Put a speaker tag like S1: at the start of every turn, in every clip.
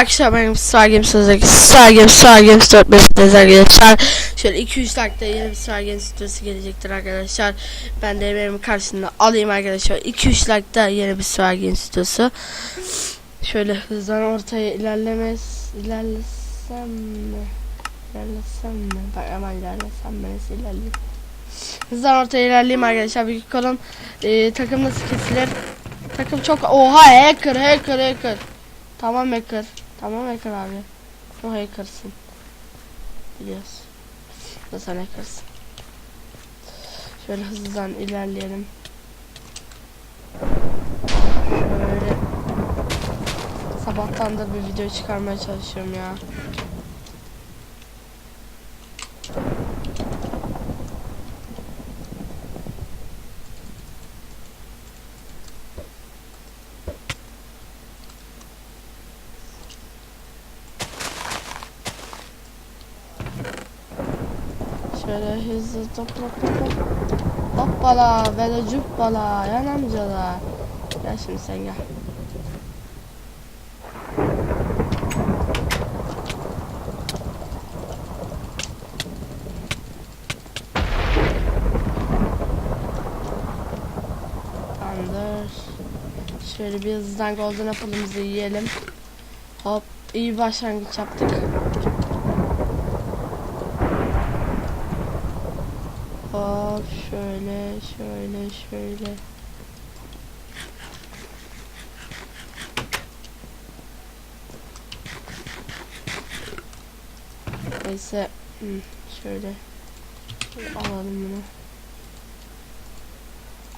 S1: arkadaşlar benim Star Games Star Star Games Star Games 4 bölümdeyiz arkadaşlar. Şöyle 2-3 dakika yeni bir Star Games videosu gelecektir arkadaşlar. Ben de benim karşısında alayım arkadaşlar. 2-3 dakika yeni bir Star Games videosu. Şöyle hızdan ortaya ilerlemez ilerlesem mi? İlerlesem mi? Bak hemen ilerlesem mi? Nasıl ilerleyeyim? Hızdan ortaya ilerleyeyim arkadaşlar. Bir kolum e, takım nasıl kesilir? Takım çok oha hacker hacker hacker. Tamam hacker. Tamam hacker abi. O hackersın. Biliyoruz. Da sen hackersın. Şöyle hızlıdan ilerleyelim. Şöyle. Sabahtandır bir video çıkarmaya çalışıyorum ya. Şöyle hızlı topla topla. Hoppala böyle cuppala yan amcalar. Gel şimdi sen gel. Tamamdır. Şöyle bir hızdan golden apple'ımızı yiyelim. Hop iyi başlangıç yaptık. Hop şöyle şöyle şöyle. Neyse şöyle alalım bunu.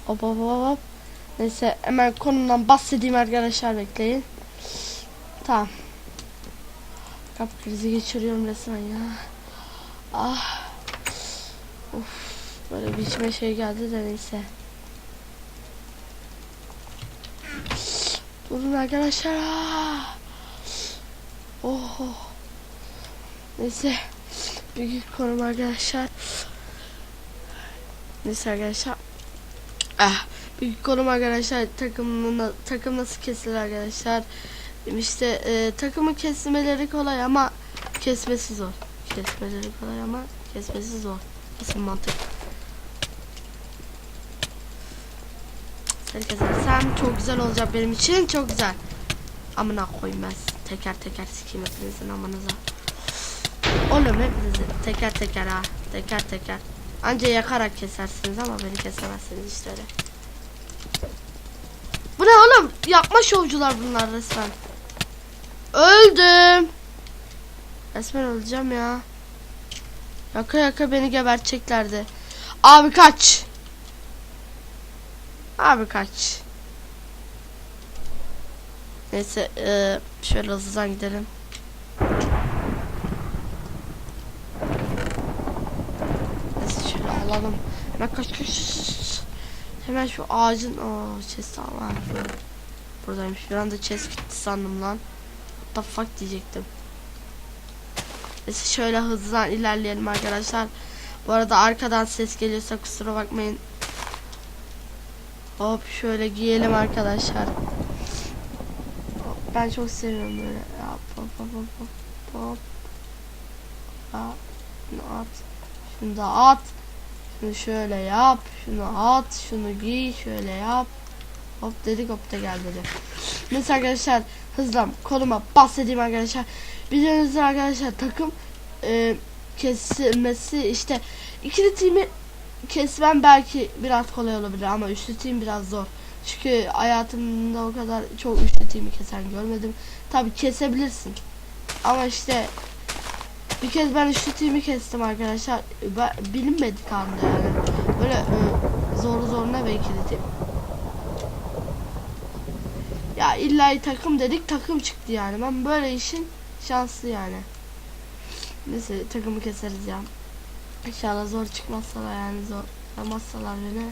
S1: Hop hop hop hop. Neyse hemen konumdan bahsedeyim arkadaşlar bekleyin. Tamam. Kalp krizi geçiriyorum resmen ya. Ah. Of. Böyle bir içime şey geldi de neyse. Durun arkadaşlar. Ah. Oh. Neyse. Büyük konum arkadaşlar. Neyse arkadaşlar. Ah. Büyük konum arkadaşlar. Takımın, takım nasıl kesilir arkadaşlar. İşte e, takımın kesmeleri kolay ama kesmesi zor. Kesmeleri kolay ama kesmesi zor. Kesin mantık. Kesersem çok güzel olacak benim için. Çok güzel. Amına sizi. teker teker sikeyim hepinizin amanıza. Oğlum hepinizi teker teker ha. Teker teker. Anca yakarak kesersiniz ama beni kesemezsiniz işte öyle. Bu ne oğlum? Yapma şovcular bunlar resmen. Öldüm. Resmen öleceğim ya. Yaka yaka beni geberteceklerdi. Abi kaç. Abi kaç. Neyse eee, şöyle hızlıdan gidelim. Neyse şöyle alalım. Hemen kaç. Hemen şu ağacın o chest var. Buradaymış. Bir anda chest gitti sandım lan. What the fuck diyecektim. Neyse şöyle hızlıdan ilerleyelim arkadaşlar. Bu arada arkadan ses geliyorsa kusura bakmayın. Hop şöyle giyelim arkadaşlar. Ben çok seviyorum böyle. Hop hop hop hop hop. hop. Şunu at. Şunu da at. Şunu şöyle yap. Şunu at. Şunu giy. Şöyle yap. Hop dedik hop da gel dedi. Neyse arkadaşlar hızla koluma bahsedeyim arkadaşlar. Biliyorsunuz arkadaşlar takım e, kesilmesi işte ikili timi kesmem belki biraz kolay olabilir ama üçlü team biraz zor. Çünkü hayatımda o kadar çok üçlü team'i kesen görmedim. Tabi kesebilirsin. Ama işte bir kez ben üçlü team'i kestim arkadaşlar. Bilinmedik anda yani. Böyle e, zor zoruna team. Ya illa takım dedik takım çıktı yani. Ben böyle işin şanslı yani. Neyse takımı keseriz ya. İnşallah zor çıkmazsalar yani zor yapmazsalar beni.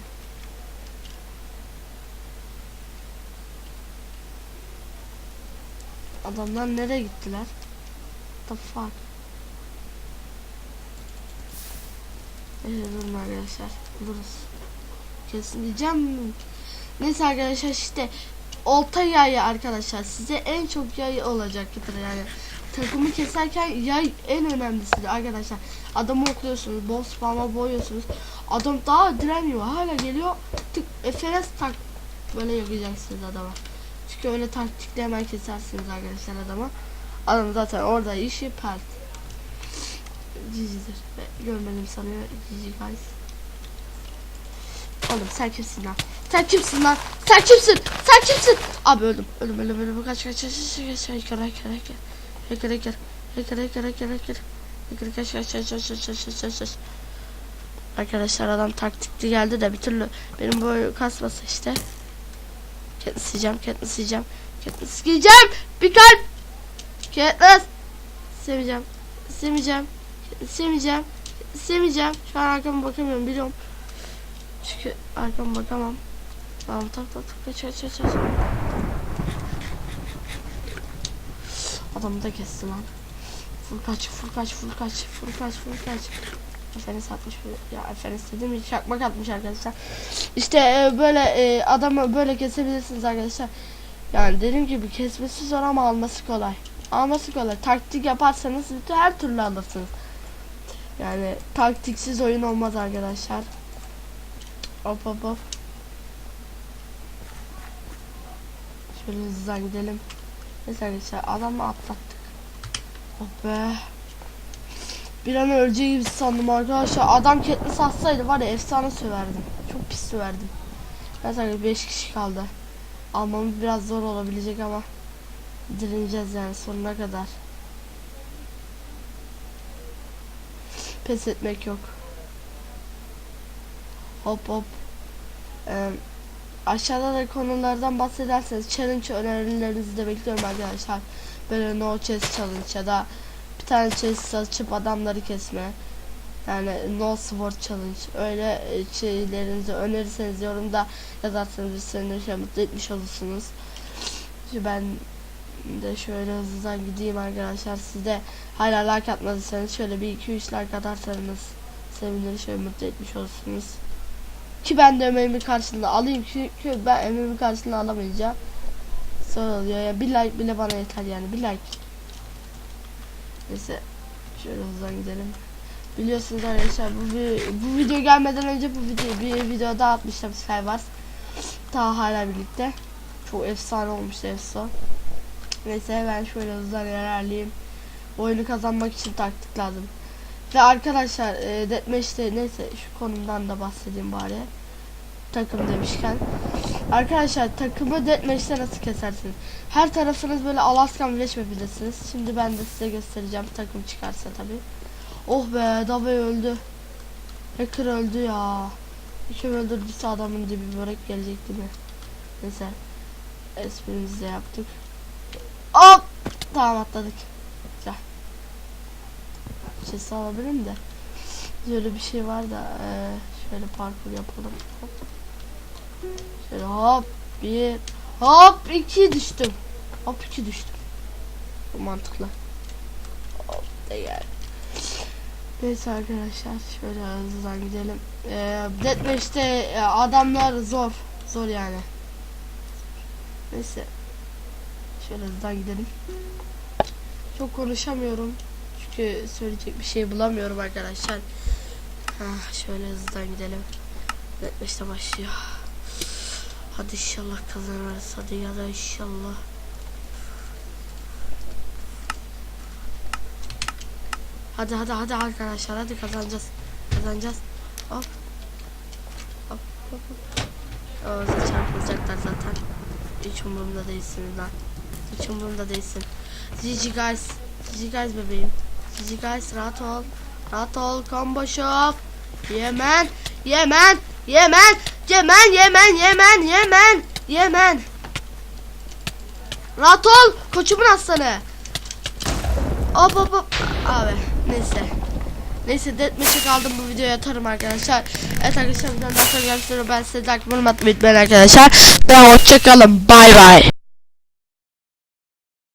S1: Adamlar nereye gittiler? The fuck? Evet durun arkadaşlar. Buluruz. Kesin diyeceğim. Neyse arkadaşlar işte olta yayı arkadaşlar size en çok yay olacaktır yani. Takımı keserken yay en önemlisidir arkadaşlar. Adamı okluyorsunuz, boss spam'a boyuyorsunuz. Adam daha direniyor, hala geliyor. Tık FRS tak böyle yakacaksınız adama. Çünkü öyle taktikle hemen kesersiniz arkadaşlar adama. Adam zaten orada işi pert. Cicidir. Görmedim sanıyor. Cici guys. Oğlum sen kimsin lan? Sen kimsin lan? Sen kimsin? Sen kimsin? Abi öldüm. Öldüm öldüm öldüm. Kaç kaç kaç kaç kaç kaç kaç kaç kaç Hacker hacker. Hacker hacker hacker hacker. Hacker kaç kaç kaç kaç kaç kaç kaç kaç. Arkadaşlar adam taktikli geldi de bir türlü benim boy kasması işte. Katniss yiyeceğim, Katniss yiyeceğim. Katniss yiyeceğim. Bir kalp. Katniss. Seveceğim. Seveceğim. Seveceğim. Seveceğim. Şu an arkama bakamıyorum biliyorum. Çünkü arkama bakamam. Tamam tak tak tak kaç kaç kaç kaç. Adamı da kesti lan. Full kaç, full kaç, full kaç, full kaç, full kaç. Efendisi atmış. Ya Efendisi dedim mi? Çakmak atmış arkadaşlar. İşte e, böyle e, adamı böyle kesebilirsiniz arkadaşlar. Yani dediğim gibi kesmesi zor ama alması kolay. Alması kolay. Taktik yaparsanız bütün her türlü alırsınız. Yani taktiksiz oyun olmaz arkadaşlar. Hop hop hop. Şöyle hızlıdan gidelim. Neyse arkadaşlar adamı atlattık. Oh be. Bir an öleceği gibi sandım arkadaşlar. Adam ketli satsaydı var ya efsane söverdim. Çok pis söverdim. Mesela 5 kişi kaldı. Almamız biraz zor olabilecek ama direneceğiz yani sonuna kadar. Pes etmek yok. Hop hop. Ee, aşağıda da konulardan bahsederseniz challenge önerilerinizi de bekliyorum arkadaşlar. Böyle no chest challenge ya da bir tane chest açıp adamları kesme. Yani no sword challenge. Öyle e, şeylerinizi önerirseniz yorumda yazarsanız biz seni şey mutlu etmiş olursunuz. Şimdi ben de şöyle hızlıdan gideyim arkadaşlar. Siz de hala like atmadıysanız şöyle bir 2-3 like atarsanız sevinir şöyle mutlu etmiş olursunuz. Ki ben de emeğimin karşılığını alayım çünkü ben emeğimin karşılığını alamayacağım. Zor oluyor ya bir like bile bana yeter yani bir like. Neyse şöyle hızlıdan gidelim. Biliyorsunuz arkadaşlar bu, bu video gelmeden önce bu video bir video daha atmıştım Skywars. Daha hala birlikte. Çok efsane olmuştu efsane. Neyse ben şöyle hızlıdan ilerleyeyim. Oyunu kazanmak için taktik lazım. Ve arkadaşlar e, Deathmatch'te neyse şu konumdan da bahsedeyim bari. Takım demişken. Arkadaşlar takımı Deathmatch'te nasıl kesersiniz? Her tarafınız böyle Alaskan Village bilirsiniz. Şimdi ben de size göstereceğim takım çıkarsa tabi. Oh be Dave öldü. Hacker öldü ya. Kim öldürdüyse adamın dibi börek gelecek değil mi? Neyse. Esprimizi de yaptık. Hop! Tamam atladık. Güzel. Sesi alabilirim de. Böyle bir şey var da eee, şöyle parkur yapalım. Hop. Şöyle hop bir hop iki düştüm. Hop iki düştüm. Bu mantıklı. Hop gel. Neyse arkadaşlar şöyle hızlıdan gidelim. Ee, Deathmatch'te e, adamlar zor. Zor yani. Neyse. Şöyle hızlıdan gidelim. Çok konuşamıyorum. Çünkü söyleyecek bir şey bulamıyorum arkadaşlar. Ah, şöyle hızlıdan gidelim. Deathmatch'te başlıyor. Hadi inşallah kazanırız. Hadi ya da inşallah. Hadi hadi hadi arkadaşlar hadi kazanacağız. Kazanacağız. Hop. Hop hop hop. Bize çarpılacaklar zaten. Hiç umurumda değilsin lan. Hiç umurumda değilsin. GG guys. GG guys bebeğim. GG guys rahat ol. Rahat ol. Combo shop. Yemen. Yemen. Yemen. Yemen. Yemen. Yemen. Yemen. Yemen. Rahat ol. Koçumun aslanı. Hop hop hop. Abi neyse. Neyse deathmatch'e kaldım bu videoya atarım arkadaşlar. Evet arkadaşlar bir tane daha sonra görüşürüz. Ben size like atmayı unutmayın arkadaşlar. Hoşçakalın. Bay bay.